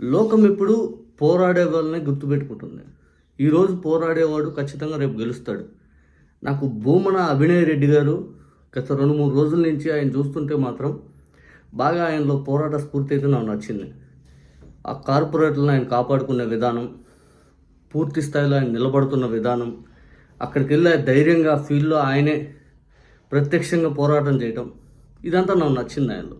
లోకం ఎప్పుడు పోరాడే వాళ్ళని గుర్తుపెట్టుకుంటుంది. ఈరోజు పోరాడేవాడు ఖచ్చితంగా రేపు గెలుస్తాడు. నాకు భూమన అభినయ్ రెడ్డి గారు గత రెండు మూడు రోజుల నుంచి ఆయన చూస్తుంటే మాత్రం బాగా ఆయనలో పోరాట స్ఫూర్తి అయితే నాకు నచ్చింది. ఆ కార్పొరేట్లను ఆయన కాపాడుకునే విధానం పూర్తి స్థాయిలో ఆయన నిలబడుతున్న విధానం అక్కడికి వెళ్ళే ధైర్యంగా ఫీల్డ్లో ఆయనే ప్రత్యక్షంగా పోరాటం చేయటం ఇదంతా నాకు నచ్చింది ఆయనలో.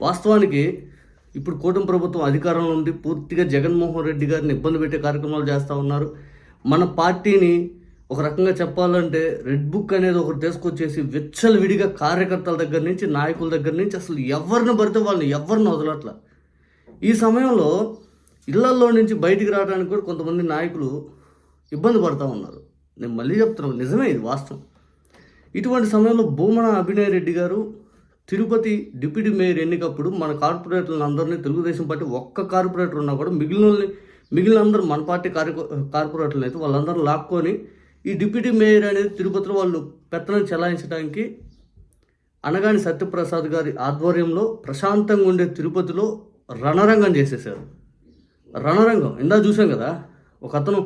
వాస్తవానికి ఇప్పుడు కూటమి ప్రభుత్వం అధికారంలో ఉంది పూర్తిగా జగన్మోహన్ రెడ్డి గారిని ఇబ్బంది పెట్టే కార్యక్రమాలు చేస్తూ ఉన్నారు. మన పార్టీని ఒక రకంగా చెప్పాలంటే రెడ్ బుక్ అనేది ఒకటి తీసుకొచ్చేసి విచ్చలవిడిగా కార్యకర్తల దగ్గర నుంచి నాయకుల దగ్గర నుంచి అసలు ఎవరిని పడితే వాళ్ళని ఎవరిని వదలట్ల? ఈ సమయంలో ఇళ్ళల్లో నుంచి బయటికి రావడానికి కూడా కొంతమంది నాయకులు ఇబ్బంది పడుతూ ఉన్నారు. నేను మళ్ళీ చెప్తున్నాను నిజమే ఇది వాస్తవం. ఇటువంటి సమయంలో భూమన అభినయ్ రెడ్డి గారు తిరుపతి డిప్యూటీ మేయర్ ఎన్నికప్పుడు మన కార్పొరేటర్లను అందరినీ తెలుగుదేశం పార్టీ ఒక్క కార్పొరేటర్ ఉన్నా కూడా మిగిలిన వాళ్ళని మిగిలిన అందరూ మన పార్టీ కార్య కార్పొరేటర్లు అయితే వాళ్ళందరూ లాక్కొని ఈ డిప్యూటీ మేయర్ అనేది తిరుపతిలో వాళ్ళు పెత్తనం చెలాయించడానికి అనగాని సత్యప్రసాద్ గారి ఆధ్వర్యంలో ప్రశాంతంగా ఉండే తిరుపతిలో రణరంగం చేసేసారు రణరంగం ఇందా చూసాం కదా ఒక అతను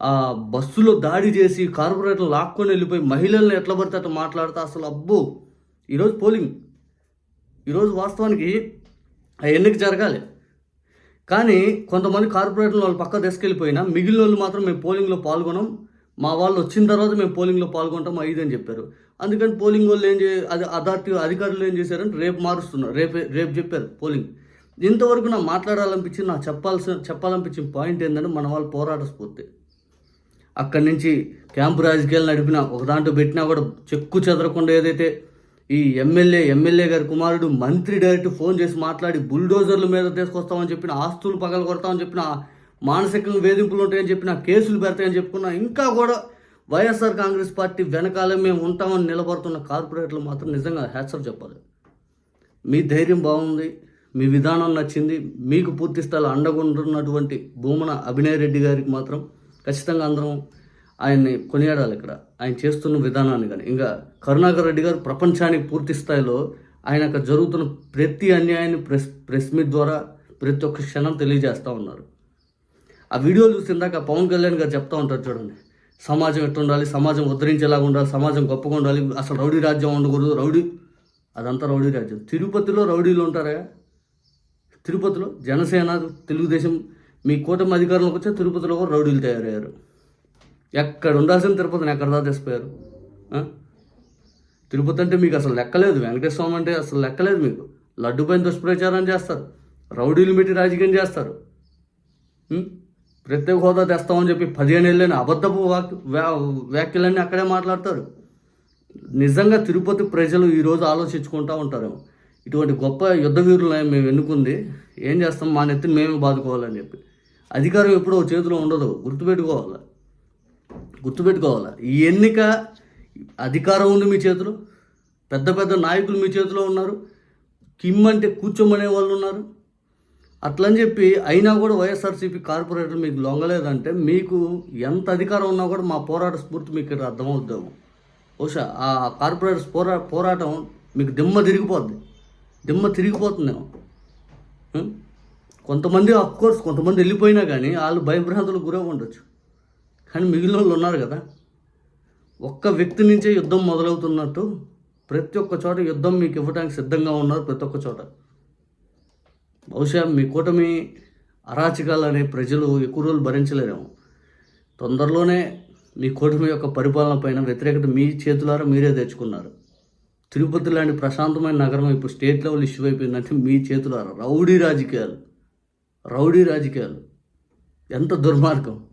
ఆ బస్సులో దాడి చేసి కార్పొరేటర్లు లాక్కొని వెళ్ళిపోయి మహిళల్ని ఎట్లా పడితే అట్లా మాట్లాడితే అసలు అబ్బో ఈరోజు పోలింగ్. ఈరోజు వాస్తవానికి ఆ ఎన్నిక జరగాలి. కానీ కొంతమంది కార్పొరేటర్లు వాళ్ళు పక్క తీసుకెళ్ళిపోయినా మిగిలిన వాళ్ళు మాత్రం మేము పోలింగ్లో పాల్గొనం మా వాళ్ళు వచ్చిన తర్వాత మేము పోలింగ్లో పాల్గొంటాం ఐదు అని చెప్పారు. అందుకని పోలింగ్ వాళ్ళు ఏం చే అది అథారిటీ అధికారులు ఏం చేశారంటే రేపు మారుస్తున్నారు రేపు రేపు చెప్పారు పోలింగ్ ఇంతవరకు నా మాట్లాడాలనిపించింది నాకు చెప్పాల్సిన చెప్పాలనిపించిన పాయింట్ ఏంటంటే మన వాళ్ళు పోరాట స్ఫూర్తి. అక్కడి నుంచి క్యాంపు రాజకీయాలు నడిపినా ఒక దాంట్లో పెట్టినా కూడా చెక్కు చెదరకుండా ఏదైతే ఈ ఎమ్మెల్యే ఎమ్మెల్యే గారి కుమారుడు మంత్రి డైరెక్ట్ ఫోన్ చేసి మాట్లాడి బుల్డోజర్ల మీద తీసుకొస్తామని చెప్పిన ఆస్తులు పగల కొడతామని చెప్పిన మానసికంగా వేధింపులు ఉంటాయని చెప్పిన కేసులు పెడతాయని చెప్పుకున్నా ఇంకా కూడా వైఎస్ఆర్ కాంగ్రెస్ పార్టీ వెనకాలే మేము ఉంటామని నిలబడుతున్న కార్పొరేటర్లు మాత్రం నిజంగా హ్యాట్సప్ చెప్పాలి. మీ ధైర్యం బాగుంది మీ విధానం నచ్చింది మీకు పూర్తి స్థాయిలో అండగుంటున్నటువంటి భూమన అభినయ్ రెడ్డి గారికి మాత్రం ఖచ్చితంగా అందరం ఆయన్ని కొనియాడాలి ఇక్కడ. ఆయన చేస్తున్న విధానాన్ని కానీ ఇంకా కరుణాకర్ రెడ్డి గారు ప్రపంచానికి పూర్తి స్థాయిలో ఆయన అక్కడ జరుగుతున్న ప్రతి అన్యాయాన్ని ప్రెస్ ప్రెస్ మీట్ ద్వారా ప్రతి ఒక్క క్షణం తెలియజేస్తూ ఉన్నారు. ఆ వీడియోలు చూసిందాక పవన్ కళ్యాణ్ గారు చెప్తా ఉంటారు చూడండి. సమాజం ఎట్టుండాలి సమాజం ఉద్ధరించేలాగా ఉండాలి? సమాజం గొప్పగా ఉండాలి? అసలు రౌడీ రాజ్యం ఉండకూడదు? రౌడీ? అదంతా రౌడీ రాజ్యం. తిరుపతిలో రౌడీలు ఉంటారా? తిరుపతిలో జనసేన తెలుగుదేశం మీ కూటమి అధికారంలోకి వచ్చే తిరుపతిలో కూడా రౌడీలు తయారయ్యారు. ఎక్కడ ఉండాల్సిన తిరుపతిని ఎక్కడ దా తెసిపోయారు తిరుపతి అంటే మీకు అసలు లెక్కలేదు వెంకటేశ్వర స్వామి అంటే అసలు లెక్కలేదు మీకు. లడ్డు పైన దుష్ప్రచారం చేస్తారు. రౌడీలు పెట్టి రాజకీయం చేస్తారు. ప్రత్యేక హోదా తెస్తామని చెప్పి పదిహేను ఏళ్ళని అబద్ధపు వాక్ వ్యా- వ్యాఖ్యలన్నీ అక్కడే మాట్లాడతారు. నిజంగా తిరుపతి ప్రజలు ఈరోజు ఆలోచించుకుంటూ ఉంటారేమో. ఇటువంటి గొప్ప యుద్ధ వీరులను మేము ఎన్నుకుంది ఏం చేస్తాం మా నెత్తిని మేమే బాదుకోవాలని చెప్పి. అధికారం ఎప్పుడో చేతిలో ఉండదు గుర్తుపెట్టుకోవాలి? గుర్తుపెట్టుకోవాలి. ఈ ఎన్నిక అధికారం ఉంది మీ చేతిలో పెద్ద పెద్ద నాయకులు మీ చేతిలో ఉన్నారు కిమ్ అంటే కూర్చోమనే వాళ్ళు ఉన్నారు. అట్లని చెప్పి అయినా కూడా వైఎస్ఆర్సీపీ కార్పొరేటర్ మీకు లొంగలేదంటే మీకు ఎంత అధికారం ఉన్నా కూడా మా పోరాట స్ఫూర్తి మీకు ఇక్కడ అర్థమవుద్దాము బహుశా ఆ కార్పొరేటర్స్ పోరా పోరాటం మీకు దిమ్మ తిరిగిపోద్ది. దిమ్మ తిరిగిపోతుందేమో కొంతమంది కోర్స్ కొంతమంది వెళ్ళిపోయినా కానీ వాళ్ళు భయభ్రాంతులకు గురై ఉండొచ్చు. కానీ మిగిలిన వాళ్ళు ఉన్నారు కదా. ఒక్క వ్యక్తి నుంచే యుద్ధం మొదలవుతున్నట్టు ప్రతి ఒక్క చోట యుద్ధం మీకు ఇవ్వడానికి సిద్ధంగా ఉన్నారు ప్రతి ఒక్క చోట. బహుశా మీ కూటమి అరాచకాలు అనే ప్రజలు ఎక్కువ రోజులు భరించలేరేమో. తొందరలోనే మీ కూటమి యొక్క పరిపాలన పైన వ్యతిరేకత మీ చేతులారా మీరే తెచ్చుకున్నారు. తిరుపతి లాంటి ప్రశాంతమైన నగరం ఇప్పుడు స్టేట్ లెవెల్ ఇష్యూ అయిపోయిందంటే మీ చేతులారా. రౌడీ రాజకీయాలు. రౌడీ రాజకీయాలు. ఎంత దుర్మార్గం